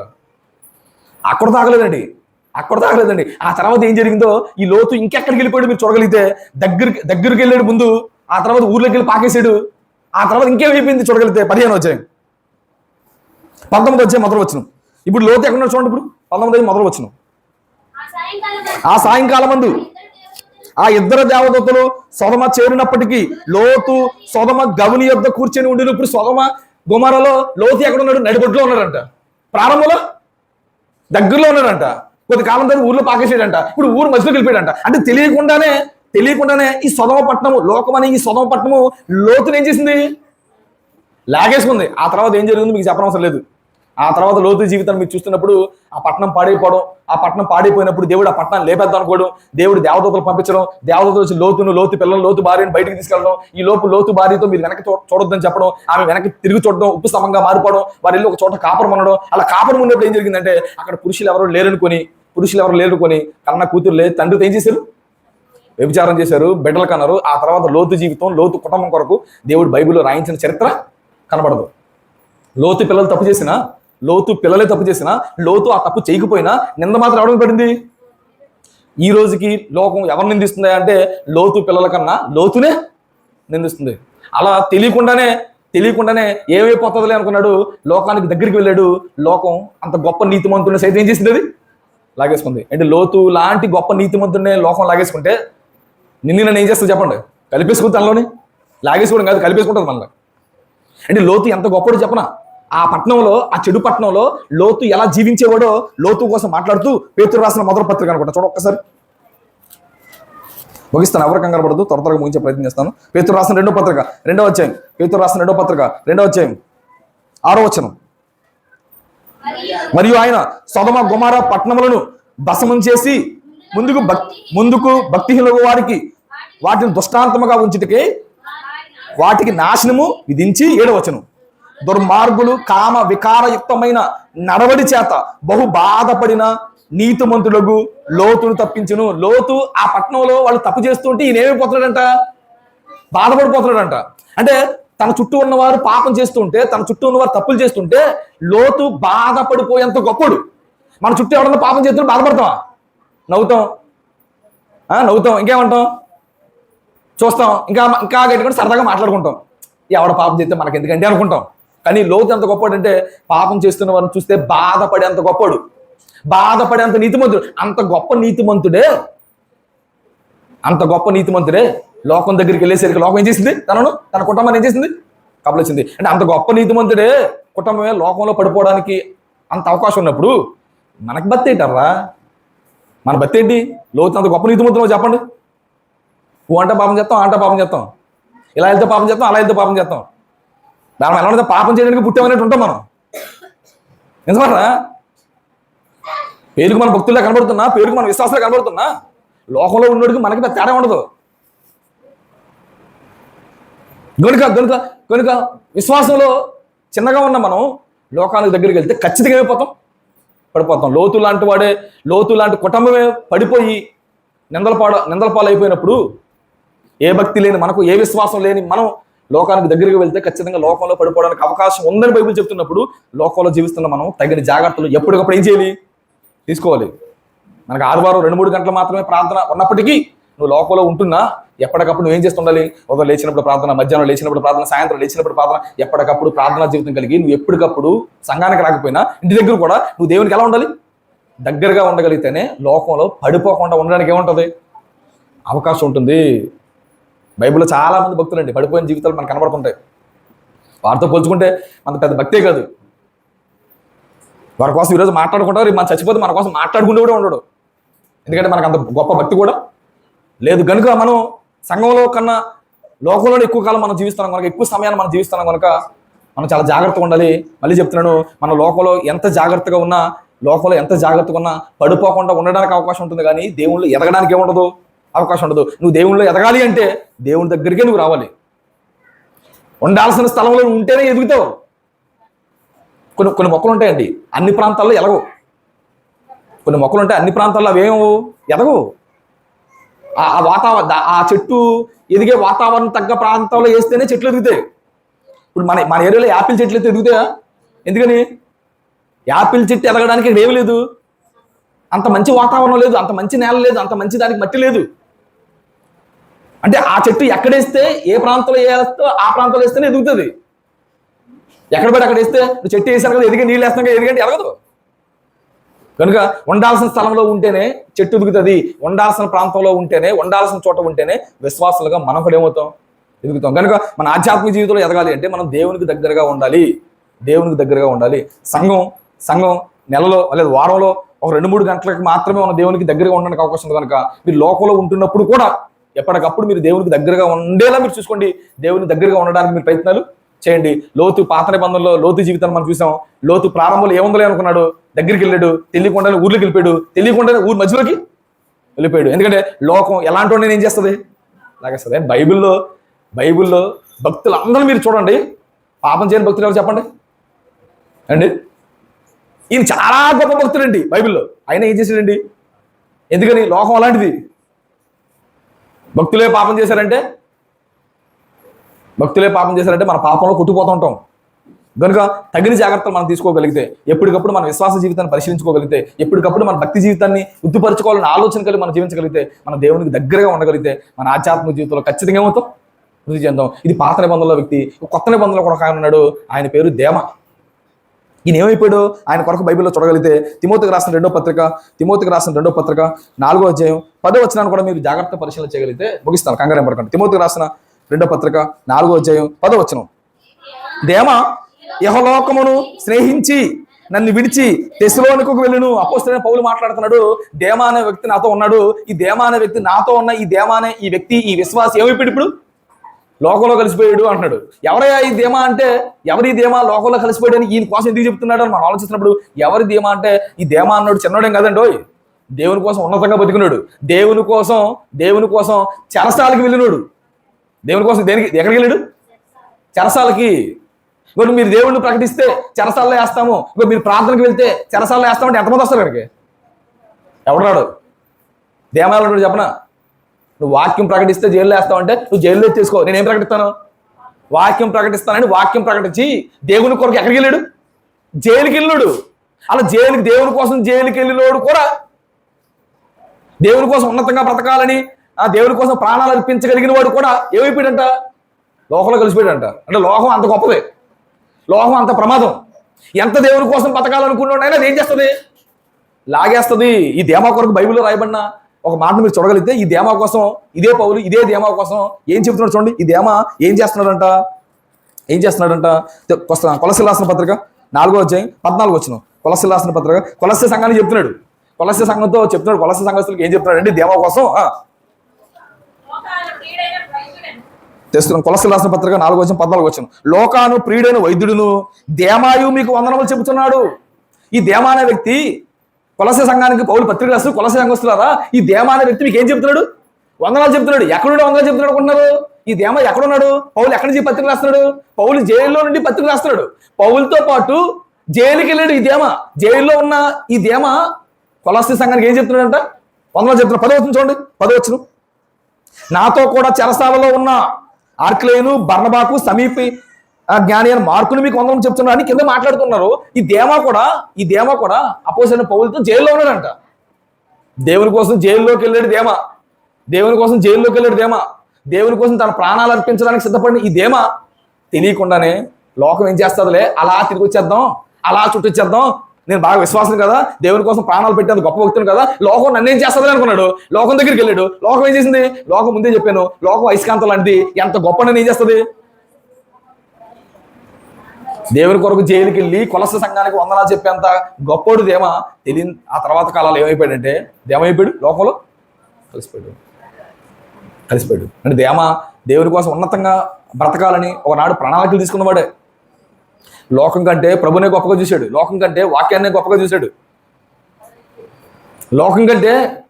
అక్కడ తాగలేదండి అక్కడ తాగలేదండి ఆ తర్వాత ఏం జరిగిందో ఈ లోతు ఇంకెక్కడికి వెళ్ళిపోయాడు మీరు చూడగలిగితే? దగ్గరికి దగ్గరికి వెళ్ళాడు ముందు ఆ తర్వాత ఊర్లోకి వెళ్ళి పాకేశాడు. ఆ తర్వాత ఇంకేమైపోయింది చూడగలిగితే? పదిహేను వచ్చాయి పంతొమ్మిది వచ్చాయి మొదలు వచ్చిన ఇప్పుడు లోతు ఎక్కడ చూడండి ఇప్పుడు. పంతొమ్మిది మొదలు వచ్చిన ఆ సాయంకాలం మందు ఆ ఇద్దరు దేవదత్తులు సొదమ చేరినప్పటికీ లోతు సొదమ గవుని యొద్ద కూర్చొని ఉండి ఇప్పుడు సొదమ గుమరలో లోతు ఎక్కడ ఉన్నాడు? నడిబొడ్లో ఉన్నాడంట. ప్రారంభంలో? దగ్గరలో ఉన్నాడంట. కొద్ది తర్వాత ఊర్లో పాకేసాడంట ఇప్పుడు ఊరు మధ్యలోకి వెళ్ళిపోయాడంట. అంటే తెలియకుండానే తెలియకుండానే ఈ సొదమ పట్టణము లోకమని ఈ సొదమ పట్టణము లోతుని ఏం చేసింది? లాగేసుకుంది. ఆ తర్వాత ఏం జరిగింది మీకు చెప్పనవసరం లేదు. ఆ తర్వాత లోతు జీవితాన్ని మీరు చూస్తున్నప్పుడు ఆ పట్టణం పాడైపోవడం ఆ పట్టణం పాడైపోయినప్పుడు దేవుడు ఆ పట్టణం లేపేద్దాం అనుకోవడం దేవుడు దేవదూతలు పంపించడం దేవదూతలు వచ్చి లోతును లోతు పిల్లలు లోతు భార్యను బయటికి తీసుకెళ్ళడం ఈ లోపు లోతు భార్యతో మీరు వెనక్కి చూ- చూడొద్దని చెప్పడం ఆమె వెనక్కి తిరిగి చూడడం ఉప్పు స్తంభంగా మారిపోవడం వారి ఒక చోట కాపురం అనడం అలా కాపురం ఉన్నప్పుడు ఏం జరిగిందంటే అక్కడ పురుషులు ఎవరు లేరనుకొని పురుషులు ఎవరు లేరుకొని కన్న కూతురు లేదు తండ్రితో ఏం చేశారు? వ్యభిచారం చేశారు బిడ్డలు కన్నారు ఆ తర్వాత లోతు జీవితం లోతు కుటుంబం కొరకు దేవుడు బైబిల్లో రాయించిన చరిత్ర కనబడదు. లోతు పిల్లలు తప్పు చేసినా లోతు పిల్లలే తప్పు చేసినా లోతు ఆ తప్పు చేయకపోయినా నింద మాత్రం రావడం పడింది? ఈ రోజుకి లోకం ఎవరు నిందిస్తుంది అంటే లోతు పిల్లల కన్నా లోతునే నిందిస్తుంది. అలా తెలియకుండానే తెలియకుండానే ఏమైపోతుందిలే అనుకున్నాడు లోకానికి దగ్గరికి వెళ్ళాడు లోకం అంత గొప్ప నీతిమంతుడిని సైతం ఏం చేసింది అది? లాగేసుకుంది. అంటే లోతు లాంటి గొప్ప నీతిమంతుడినే లోకం లాగేసుకుంటే నిన్ను నన్ను ఏం చేస్తుంది చెప్పండి? కలిపేసుకుంది తనలోని? లాగేసుకోవడం కాదు కలిపేసుకుంటుంది మనలో అంటే లోతు ఎంత గొప్పడు చెప్పనా? ఆ పట్టణంలో ఆ చెడు పట్టణంలో లోతు ఎలా జీవించేవాడో లోతు కోసం మాట్లాడుతూ పేతురు రాసిన మొదటి పత్రిక అనుకుంటా. చూడ ఒక్కసారి. ముగిస్తాను. ఎవరు కంగారు పడదు త్వర త్వరగా ముగించే ప్రయత్నం చేస్తాను. పేతురు రాసిన రెండో పత్రిక రెండో అధ్యాయం. పేతురు రాసిన రెండో పత్రిక రెండో అధ్యాయం. ఆరో వచనం. మరియు ఆయన సొదమ గుమార పట్టణములను దశమం చేసి ముందుకు ముందుకు భక్తిహీనుల వారికి వాటిని దుష్టాంతముగా ఉంచుటకే వాటికి నాశనము విధించి ఏడవచనం దుర్మార్గులు కామ వికారయుక్తమైన నడవడి చేత బహు బాధపడిన నీతిమంతులకు లోతును తప్పించును. లోతు ఆ పట్టణంలో వాళ్ళు తప్పు చేస్తుంటే ఈయన ఏమైపోతున్నాడంట? బాధపడిపోతున్నాడంట. అంటే తన చుట్టూ ఉన్నవారు పాపం చేస్తుంటే తన చుట్టూ ఉన్నవారు తప్పులు చేస్తుంటే లోతు బాధపడిపోయేంత గొప్పడు. మన చుట్టూ ఎవరన్నా పాపం చేస్తుంటే బాధపడతావా? నవ్వుతాం. నవ్వుతాం. ఇంకేమంటాం? చూస్తాం. ఇంకా ఇంకా గట్టిగా సరదాగా మాట్లాడుకుంటాం. ఎవడ పాపం చేస్తే మనకి ఎందుకంటే అనుకుంటాం. కానీ లోతు ఎంత గొప్పడు అంటే పాపం చేస్తున్న వారిని చూస్తే బాధపడేంత గొప్పడు బాధపడేంత నీతిమంతుడు. అంత గొప్ప నీతిమంతుడే. అంత గొప్ప నీతిమంతుడే. లోకం దగ్గరికి వెళ్ళేసరికి లోకం ఏం చేసింది? తనను తన కుటుంబాన్ని ఏం చేసింది? కబలొచ్చింది. అంటే అంత గొప్ప నీతిమంతుడే. కుటుంబమే లోకంలో పడిపోవడానికి అంత అవకాశం ఉన్నప్పుడు మనకు బత్తి ఏంటర్రా? మన బత్తి ఏంటి? లోతు అంత గొప్ప నీతిమంతుడు చెప్పండి. ఓ అంటే పాపం చేస్తాం ఆ అంటే పాపం చేస్తాం. ఇలా వెళ్తే పాపం చేస్తాం అలా వెళ్తే పాపం చేస్తాం. దాని ఎలా పాపం చేయడానికి పుట్టామనేట్టు ఉంటాం మనం. నిజమరా పేరుకు మన భక్తుల్లో కనబడుతున్నా పేరుకు మన విశ్వాసాలు కనబడుతున్నా లోకంలో ఉన్నోడికి మనకి పెద్ద తేడా ఉండదు. గనుక గనుక గనుక విశ్వాసంలో చిన్నగా ఉన్న మనం లోకానికి దగ్గరికి వెళ్తే ఖచ్చితంగా అయిపోతాం పడిపోతాం. లోతు లాంటి వాడే లోతు లాంటి కుటుంబమే పడిపోయి నిందల పాడ నిందల అయిపోయినప్పుడు ఏ భక్తి లేని మనకు ఏ విశ్వాసం లేని మనం లోకానికి దగ్గరికి వెళ్తే ఖచ్చితంగా లోకంలో పడిపోవడానికి అవకాశం ఉందని బైబిల్ చెప్తున్నప్పుడు లోకంలో జీవిస్తున్న మనం తగిన జాగ్రత్తలు ఎప్పటికప్పుడు ఏం చేయాలి? తీసుకోవాలి. మనకు ఆదివారం రెండు మూడు గంటలు మాత్రమే ప్రార్థన ఉన్నప్పటికీ నువ్వు లోకంలో ఉంటున్నా ఎప్పటికప్పుడు నువ్వు ఏం చేస్తుండాలి ఉదయం లేచినప్పుడు ప్రార్థన మధ్యాహ్నం లేచినప్పుడు ప్రార్థన సాయంత్రం లేచినప్పుడు ప్రార్థన ఎప్పటికప్పుడు ప్రార్థనా జీవితం కలిగి నువ్వు ఎప్పటికప్పుడు సంఘానికి రాకపోయినా ఇంటి దగ్గర కూడా నువ్వు దేవునికి ఎలా ఉండాలి? దగ్గరగా ఉండగలిగితేనే లోకంలో పడిపోకుండా ఉండడానికి ఏముంటుంది? అవకాశం ఉంటుంది. బైబిల్లో చాలా మంది భక్తులు అండి పడిపోయిన జీవితాలు మనకు కనబడుతుంటాయి. వారితో పోల్చుకుంటే మనకు పెద్ద భక్తే కాదు. వారి కోసం ఈరోజు మాట్లాడుకుంటారు మనం చచ్చిపోతే మన కోసం మాట్లాడుకుంటూ కూడా ఉండడు. ఎందుకంటే మనకు అంత గొప్ప భక్తి కూడా లేదు. కనుక మనం సంఘంలో కన్నా లోకంలో ఎక్కువ కాలం మనం జీవిస్తున్నాం కనుక ఎక్కువ సమయాన్ని మనం జీవిస్తున్నాం కనుక మనం చాలా జాగ్రత్తగా ఉండాలి. మళ్ళీ చెప్తున్నాను మన లోకంలో ఎంత జాగ్రత్తగా ఉన్నా లోకంలో ఎంత జాగ్రత్తగా ఉన్నా పడిపోకుండా ఉండడానికి అవకాశం ఉంటుంది. కానీ దేవుళ్ళు ఎదగడానికి ఏముండదు. అవకాశం ఉండదు. నువ్వు దేవుళ్ళు ఎదగాలి అంటే దేవుని దగ్గరికే నువ్వు రావాలి. ఉండాల్సిన స్థలంలో ఉంటేనే ఎదుగుతావు. కొన్ని కొన్ని మొక్కలు ఉంటాయండి. అన్ని ప్రాంతాల్లో ఎలగవు. కొన్ని మొక్కలు ఉంటాయి అన్ని ప్రాంతాల్లో అవేమో ఎదగవు. ఆ వాతావరణ ఆ చెట్టు ఎదిగే వాతావరణం తగ్గ ప్రాంతంలో వేస్తేనే చెట్లు ఎదుగుతాయి. ఇప్పుడు మన మన ఏరియాలో యాపిల్ చెట్లు అయితే ఎదుగుతాయా? ఎందుకని? యాపిల్ చెట్టు ఎదగడానికి ఏమీ లేదు. అంత మంచి వాతావరణం లేదు అంత మంచి నేల లేదు అంత మంచి దానికి మట్టి లేదు. అంటే ఆ చెట్టు ఎక్కడేస్తే ఏ ప్రాంతంలో వేస్తే ఆ ప్రాంతంలో వేస్తేనే ఎదుగుతుంది. ఎక్కడ పడి అక్కడ వేస్తే చెట్టు వేసాను కదా ఎదిగి నీళ్ళు వేస్తాం కదా ఎదిగంటే ఎదగదు. కనుక ఉండాల్సిన స్థలంలో ఉంటేనే చెట్టు ఎదుగుతుంది. ఉండాల్సిన ప్రాంతంలో ఉంటేనే ఉండాల్సిన చోట ఉంటేనే విశ్వాసులుగా మనం కూడా ఏమవుతాం? ఎదుగుతాం. కనుక మన ఆధ్యాత్మిక జీవితంలో ఎదగాలి అంటే మనం దేవునికి దగ్గరగా ఉండాలి. దేవునికి దగ్గరగా ఉండాలి. సంఘం సంఘం నెలలో లేదా వారంలో ఒక రెండు మూడు గంటలకు మాత్రమే మన దేవునికి దగ్గరగా ఉండడానికి అవకాశం ఉంది కనుక మీరు లోకంలో ఉంటున్నప్పుడు కూడా ఎప్పటికప్పుడు మీరు దేవునికి దగ్గరగా ఉండేలా మీరు చూసుకోండి. దేవునికి దగ్గరగా ఉండడానికి మీరు ప్రయత్నాలు చేయండి. లోతు పాత నిబంధనలో లోతు జీవితాన్ని మనం చూసాం. లోతు ప్రారంభంలో ఏముందలే అనుకున్నాడు? దగ్గరికి వెళ్ళాడు. తెలియకుండానే ఊర్లోకి వెళ్ళిపోయాడు. తెలియకుండానే ఊరు మధ్యలోకి వెళ్ళిపోయాడు. ఎందుకంటే లోకం ఎలాంటి వాడిని ఏం చేస్తుంది? లాగేస్తుంది. బైబిల్లో బైబిల్లో భక్తులు అందరూ మీరు చూడండి. పాపం చేయని భక్తులు ఎవరు చెప్పండి? అండి? ఈయన చాలా గొప్ప భక్తుడండి బైబిల్లో. ఆయన ఏం చేశాడండి? ఎందుకని? లోకం అలాంటిది. భక్తులే పాపం చేశారంటే? భక్తులే పాపం చేశారంటే మన పాపంలో కొట్టుకుపోతూ ఉంటాం. కనుక తగిన జాగ్రత్తలు మనం తీసుకోగలిగితే ఎప్పటికప్పుడు మన విశ్వాస జీవితాన్ని పరిశీలించుకోగలిగితే ఎప్పటికప్పుడు మన భక్తి జీవితాన్ని వృద్ధిపరచుకోవాలని ఆలోచన కలిగి మనం జీవించగలిగితే మన దేవునికి దగ్గరగా ఉండగలిగితే మన ఆధ్యాత్మిక జీవితంలో ఖచ్చితంగా ఏమవుతాం? వృద్ధి చెందాం. ఇది పాత నిబంధనలో వ్యక్తి కొత్త నిబంధనలో కూడా ఒక ఆయన ఉన్నాడు. ఆయన పేరు దేమ ఈయన ఏమైపోయాడు? ఆయన కొరకు బైబిల్లో చూడగలిగితే తిమోతికి రాసిన రెండో పత్రిక తిమోతికి రాసిన రెండో పత్రిక నాలుగో అధ్యాయం పదో వచ్చినాన్ని కూడా మీరు జాగ్రత్త పరిశీలన చేయగలిగితే ముగిస్తాను కంగారు పడకండి. తిమోతికి రాసిన రెండో పత్రిక నాలుగో అధ్యాయం పదో వచనం. దేమ యహలోకమును స్నేహించి నన్ను విడిచి తెశలోనికి వెళ్ళును. అపోస్తులైన పౌలు మాట్లాడుతున్నాడు దేమ అనే వ్యక్తి నాతో ఉన్నాడు. ఈ దేమ అనే వ్యక్తి నాతో ఉన్న ఈ దేమ అనే ఈ వ్యక్తి ఈ విశ్వాసం ఏమైపోయాడు ఇప్పుడు? లోకంలో కలిసిపోయాడు అంటున్నాడు. ఎవరయ్యా ఈ ధీమా అంటే? ఎవరి ధీమా లోకంలో కలిసిపోయాడు ఈయన కోసం ఎందుకు చెప్తున్నాడు అని మనం ఆలోచిస్తున్నప్పుడు ఎవరి ధీమా అంటే? ఈ ధీమా అన్నాడు చిన్నోడేం కదండి ఓయ్. దేవుని కోసం ఉన్నతంగా బతికినాడు. దేవుని కోసం దేవుని కోసం చెరసాలకి వెళ్ళినాడు. దేవుని కోసం దేనికి? ఎక్కడికి వెళ్ళాడు? చెరసాలకి. ఇప్పుడు మీరు దేవుడిని ప్రకటిస్తే చెరసాలలో వేస్తాము. ఇప్పుడు మీరు ప్రార్థనకి వెళ్తే చెరసాలలో వేస్తామంటే ఎంతమంది వస్తారు ఇక్కడికి ఎవడరాడు దేమాలంటాడు చెప్పనా? నువ్వు వాక్యం ప్రకటిస్తే జైల్లో వేస్తావు అంటే నువ్వు జైల్లో తీసుకో. నేనేం ప్రకటిస్తాను? వాక్యం ప్రకటిస్తానని వాక్యం ప్రకటించి దేవుని కొరకు ఎక్కడికి వెళ్ళాడు? జైలుకి వెళ్ళాడు. అలా జైలుకి దేవుని కోసం జైలుకి వెళ్ళినోడు కూడా దేవుని కోసం ఉన్నతంగా బ్రతకాలని ఆ దేవుని కోసం ప్రాణాలు అర్పించగలిగిన వాడు కూడా ఏమైపోయాడంట? లోకంలో కలిసిపోయాడంట. అంటే లోకం అంత గొప్పదే. లోకం అంత ప్రమాదం. ఎంత దేవుని కోసం బతకాలనుకున్నాడైనా అది ఏం చేస్తుంది? లాగేస్తుంది. ఈ దేమా కొరకు బైబిల్లో రాయబడిన ఒక మాట మీరు చూడగలిగితే ఈ దేమా కోసం ఇదే పౌలు ఇదే దేమా కోసం ఏం చెప్తున్నాడు చూడండి. ఈ దేమా ఏం చేస్తున్నాడంట? ఏం చేస్తున్నాడంట? కొస్త- పత్రిక నాలుగో అధ్యాయం పద్నాలుగు వచ్చిన కొలసి పత్రిక కొలసి సంఘాన్ని చెప్తున్నాడు. కొలసి సంఘంతో చెప్తున్నాడు. కొలసి సంఘస్తులకు ఏం చెప్తున్నాడు? అండి దేమా కోసం తెస్తున్నాం కొలసి రాసిన పత్రిక నాలుగో వచ్చిన పద్నాలుగు వచ్చిన లోకాను ప్రియుడైన వైద్యుడును దేమాయు మీకు వందనములు చెబుతున్నాడు. ఈ దేమా అనే వ్యక్తి కొలస సంఘానికి పౌలు పత్రిక రాస్తూ కొలస సంఘస్తులారా ఈ దేమా అనే వ్యక్తి మీకు ఏం చెప్తున్నాడు? వందనాలు చెప్తున్నాడు. ఎక్కడున్నాడు వందనాలు చెప్తున్నాడు అనుకుంటున్నారు? ఈ దేమ ఎక్కడున్నాడు? పౌలు ఎక్కడి నుంచి పత్రిక రాస్తున్నాడు? పౌలు జైల్లో నుండి పత్రిక రాస్తున్నాడు. పౌలతో పాటు జైలుకి వెళ్ళాడు ఈ దేమ. జైల్లో ఉన్న ఈ దేమ కొలస్తి సంఘానికి ఏం చెప్తున్నాడంట? వందనాలు చెప్తున్నాడు. పదవచ్చును చూడండి. పదవచ్చును నాతో కూడా చెరసాలలో ఉన్న ఆర్క్లేను బర్ణబాకు సమీపి జ్ఞాని అని మార్కులు మీకు వందనం చెప్తున్నారు అని కింద మాట్లాడుతున్నారు. ఈ దేమా కూడా ఈ దేమా కూడా అపోజిన పౌలతో జైల్లో ఉన్నాడంట. దేవుని కోసం జైల్లోకి వెళ్ళాడు దేమ దేవుని కోసం జైల్లోకి వెళ్ళాడు దేమ దేవుని కోసం తన ప్రాణాలు అర్పించడానికి సిద్ధపడిన ఈ దేమ తెలియకుండానే లోకం ఏం చేస్తుందిలే? అలా తిరిగి వచ్చేద్దాం అలా చుట్టొచ్చేద్దాం నేను బాగా విశ్వాసం కదా దేవుని కోసం ప్రాణాలు పెట్టేది గొప్ప వ్యక్తిని కదా లోకం నన్ను ఏం చేస్తుంది అనుకున్నాడు. లోకం దగ్గరికి వెళ్ళాడు. లోకం ఏం చేసింది? లోకం ముందే చెప్పాను. లోకం ఐస్కాంతం లాంటిది. ఎంత గొప్ప నన్ను ఏం చేస్తుంది? దేవుని కొరకు జైలుకి వెళ్ళి కొలస సంఘానికి వందనాలు చెప్పేంత గొప్పోడు దేమ తెలియని ఆ తర్వాత కాలాలు ఏమైపోయాడంటే దేమైపోయాడు లోకంలో కలిసిపోయాడు. కలిసిపోయాడు. అంటే దేమ దేవుని కోసం ఉన్నతంగా బ్రతకాలని ఒకనాడు ప్రణాళికలు తీసుకున్నవాడే. లోకం కంటే ప్రభునే గొప్పగా చూశాడు. లోకం కంటే వాక్యాన్నే గొప్పగా చూశాడు. లోకం కంటే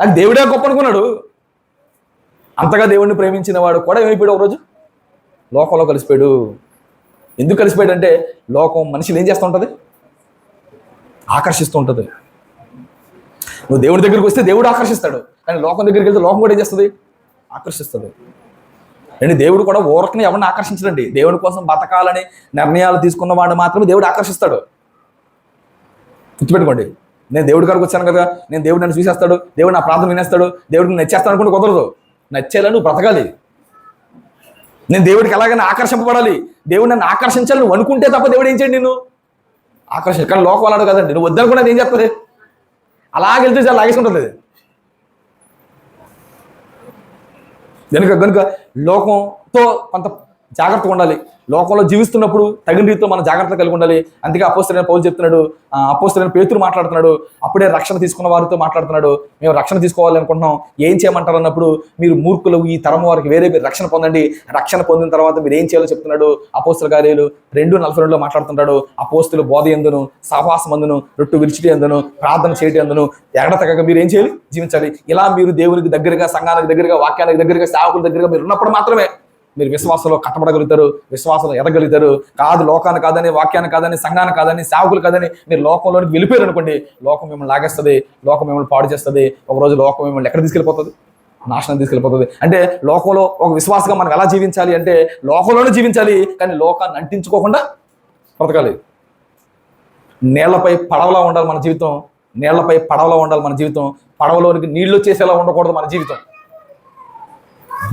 అది దేవుడే గొప్ప అనుకున్నాడు. అంతగా దేవుడిని ప్రేమించిన వాడు కూడా ఏమైపోయాడు ఒకరోజు? లోకంలో కలిసిపోయాడు. ఎందుకు కలిసిపోయాడు అంటే లోకం మనుషులు ఏం చేస్తూ ఉంటుంది? ఆకర్షిస్తూ ఉంటుంది. నువ్వు దేవుడి దగ్గరికి వస్తే దేవుడు ఆకర్షిస్తాడు. కానీ లోకం దగ్గరికి వెళ్తే లోకం కూడా ఏం చేస్తుంది? ఆకర్షిస్తుంది. అండి దేవుడు కూడా ఊరకని ఎవరిని ఆకర్షించడండి. దేవుడి కోసం బతకాలని నిర్ణయాలు తీసుకున్న వాడు మాత్రమే దేవుడు ఆకర్షిస్తాడు. గుర్తుపెట్టుకోండి. నేను దేవుడి కాడికి వచ్చాను కదా నేను దేవుడు నన్ను చూసేస్తాడు దేవుడు నా ప్రార్థన వినేస్తాడు దేవుడికి నచ్చేస్తాను అనుకుంటే కుదరదు. నచ్చేలా నువ్వు బ్రతకాలి. నేను దేవుడికి ఎలాగైనా ఆకర్షింపబడాలి. దేవుడు నన్ను ఆకర్షించాలి నువ్వు అనుకుంటే తప్ప దేవుడు ఏం చేయండి నిన్ను? ఆకర్షణ కానీ లోకం అలాడు కదండి. నువ్వు వద్దనుకున్నది ఏం చేస్తుంది అలాగే వెళ్తే చాలా లాగేసుకుంటుంది. కనుక కనుక లోకంతో కొంత జాగ్రత్తగా ఉండాలి. లోకంలో జీవిస్తున్నప్పుడు తగిన రీతిలో మనం జాగ్రత్త కలిగి ఉండాలి. అందుకే అపోస్తులైన పౌలు చెప్తున్నాడు ఆ, అపోస్తులైన పేతురు మాట్లాడుతున్నాడు అప్పుడే రక్షణ తీసుకున్న వారితో మాట్లాడుతున్నాడు. మేము రక్షణ తీసుకోవాలి అనుకుంటున్నాం. ఏం చేయమంటారు అన్నప్పుడు మీరు మూర్ఖులు ఈ తరం వారికి వేరే మీరు రక్షణ పొందండి. రక్షణ పొందిన తర్వాత మీరు ఏం చేయాలో చెప్తున్నాడు అపోస్తుల కార్యాలు రెండు నలభై రెండులో మాట్లాడుతున్నాడు అపోస్తులు బోధ ఎందును సహవాసం అందును రొట్టు విరిచిటి ఎందును ప్రార్థన చేయటం ఎందును ఎగడతగక మీరు ఏం చేయాలి? జీవించాలి. ఇలా మీరు దేవునికి దగ్గరగా సంఘానికి దగ్గరగా వాక్యానికి దగ్గరగా సేవకుల దగ్గరగా మీరు ఉన్నప్పుడు మాత్రమే మీరు విశ్వాసంలో కట్టబడగలుగుతారు విశ్వాసంలో ఎదగలుగుతారు. కాదు లోకాన్ని కాదని వాక్యాన్ని కాదని సంఘాన్ని కాదని సేవకులు కాదని మీరు లోకంలోనికి వెళ్ళిపోయారు అనుకోండి లోకం మిమ్మల్ని లాగేస్తుంది లోకం మిమ్మల్ని పాడు చేస్తుంది ఒకరోజు లోకం మిమ్మల్ని ఎక్కడ తీసుకెళ్ళిపోతుంది? నాశనం తీసుకెళ్ళిపోతుంది. అంటే లోకంలో ఒక విశ్వాసంగా మనం ఎలా జీవించాలి అంటే లోకంలోనే జీవించాలి కానీ లోకాన్ని అంటించుకోకుండా బ్రతకాలి. నేలపై పడవలా ఉండాలి మన జీవితం నేలపై పడవలా ఉండాలి మన జీవితం పడవలోనికి నీళ్ళు వచ్చేసేలా ఉండకూడదు మన జీవితం.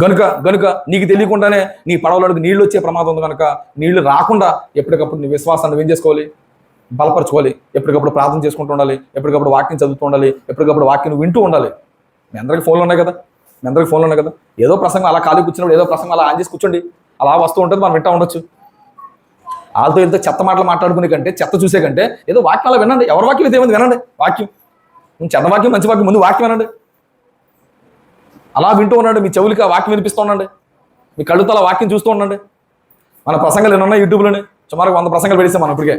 గనుక గనుక నీకు తెలియకుండానే నీ పడవలోకి నీళ్ళు వచ్చే ప్రమాదం ఉంది కనుక నీళ్ళు రాకుండా ఎప్పటికప్పుడు నీ విశ్వాసాన్ని ఏం చేసుకోవాలి? బలపరచుకోవాలి. ఎప్పటికప్పుడు ప్రార్థన చేసుకుంటూ ఉండాలి. ఎప్పటికప్పుడు వాక్యం చదువుతూ ఉండాలి. ఎప్పటికప్పుడు వాక్యం వింటూ ఉండాలి. మీ అందరికీ ఫోన్లు ఉన్నాయి కదా? మీ అందరికీ ఫోన్లు ఉన్నాయి కదా? ఏదో ప్రసంగం అలా ఖాళీ కూర్చున్నప్పుడు ఏదో ప్రసంగం అలా ఆన్ చేసి కూర్చోండి. అలా వస్తూ ఉంటుంది మనం వింటూ ఉండొచ్చు. వాళ్ళతో వెళ్తే చెత్త మాటలు మాట్లాడుకునే కంటే చెత్త చూసే కంటే ఏదో వాక్యం అలా వినండి. ఎవరి వాక్యం అయితే ఏముంది? వినండి. వాక్యం. నువ్వు చెడ్డ వాక్యం మంచి వాక్యం ముందు వాక్యం వినండి. అలా వింటూ ఉండండి మీ చెవులకి ఆ వాక్యం వినిపిస్తూ ఉండండి. మీ కళ్ళుతో అలా వాక్యం చూస్తూ ఉండండి. మన ప్రసంగాలు ఎన్నున్నాయి యూట్యూబ్లోనే? సుమారు వంద ప్రసంగాలు పెడిస్తాం మనం ఇప్పటికే.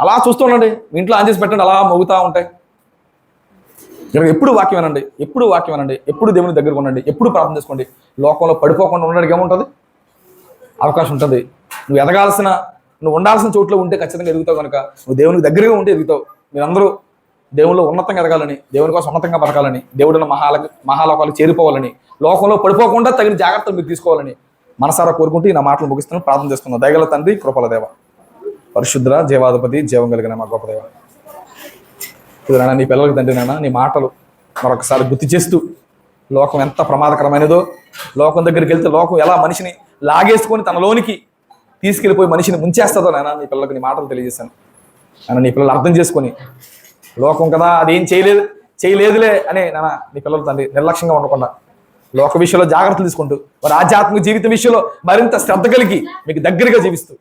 అలా చూస్తూ ఉండండి. మీ ఇంట్లో ఆన్ చేసి పెట్టండి అలా మోగుతూ ఉంటాయి. కనుక ఎప్పుడు వాక్యం వినండి ఎప్పుడు వాక్యం వినండి ఎప్పుడు దేవుని దగ్గరకు ఉండండి ఎప్పుడు ప్రార్థన చేసుకోండి. లోకంలో పడిపోకుండా ఉండడానికి ఏముంటుంది? అవకాశం ఉంటుంది. నువ్వు ఎదగాల్సిన నువ్వు ఉండాల్సిన చోట్ల ఉంటే ఖచ్చితంగా ఎదుగుతావు కనుక. నువ్వు దేవునికి దగ్గరగా ఉంటే ఎదుగుతావు. మీరందరూ దేవుళ్ళు ఉన్నతంగా ఎదగాలని దేవుని కోసం ఉన్నతంగా బతకాలని దేవుడిని మహాల మహాలోకాలు చేరిపోవాలని లోకంలో పడిపోకుండా తగిన జాగ్రత్తలు మీరు తీసుకోవాలని మనసారా కోరుకుంటూ ఈ నా మాటలు ముగిస్తున్నాను. ప్రార్థన చేసుకున్నాను దయగల తండ్రి కృపల దేవ. పరిశుద్ర జీవాధిపతి జీవం కలిగిన మా గొప్ప దేవ. ఇది నాన్న నీ పిల్లలకి తండ్రి నాన్న నీ మాటలు మరొకసారి గుర్తు చేస్తూ లోకం ఎంత ప్రమాదకరమైనదో లోకం దగ్గరికి వెళ్తే లోకం ఎలా మనిషిని లాగేసుకొని తనలోనికి తీసుకెళ్ళిపోయి మనిషిని ముంచేస్తుందో నాన్న నీ పిల్లలకు నీ మాటలు తెలియజేశాను. నాన్న నీ పిల్లలు అర్థం చేసుకొని లోకం కదా అదేం చేయలేదు చేయలేదులే అనే నాన్న నీ పిల్లలు తండ్రి నిర్లక్ష్యంగా ఉండకుండా లోక విషయంలో జాగ్రత్తలు తీసుకుంటూ వారి ఆధ్యాత్మిక జీవితం విషయంలో మరింత శ్రద్ధ కలిగి మీకు దగ్గరగా జీవిస్తూ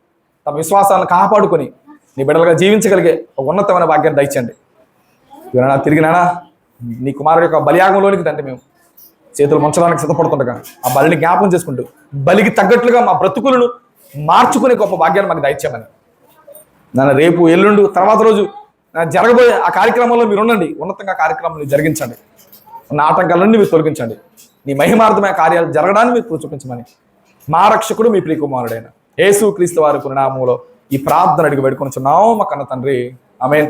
తమ విశ్వాసాలను కాపాడుకొని నీ బిడ్డలుగా జీవించగలిగే ఒక ఉన్నతమైన భాగ్యాన్ని దయచండి ఇవన్నా తిరిగి నానా నీ కుమారుడు యొక్క బలియాగంలోనికి తండ్రి మేము చేతులు ముంచడానికి సిద్ధపడుతుండగా ఆ బలిని జ్ఞాపకం చేసుకుంటూ బలికి తగ్గట్లుగా మా బ్రతుకులను మార్చుకునే గొప్ప భాగ్యాన్ని మాకు దయచేయమని. నన్ను రేపు ఎల్లుండు తర్వాత రోజు జరగబోయే ఆ కార్యక్రమంలో మీరు ఉండండి. ఉన్నతంగా కార్యక్రమాన్ని జరిగించండి. ఉన్న ఆటంకాలన్నీ మీరు తొలగించండి. నీ మహిమార్థమైన కార్యాలు జరగడాన్ని మీరు చూపించమని మా రక్షకుడు మీ ప్రియకుమారుడైన యేసు క్రీస్తు వారి నామంలో ఈ ప్రార్థన అడిగి పెట్టుకొని మా కన్న తండ్రి. ఆమెన్.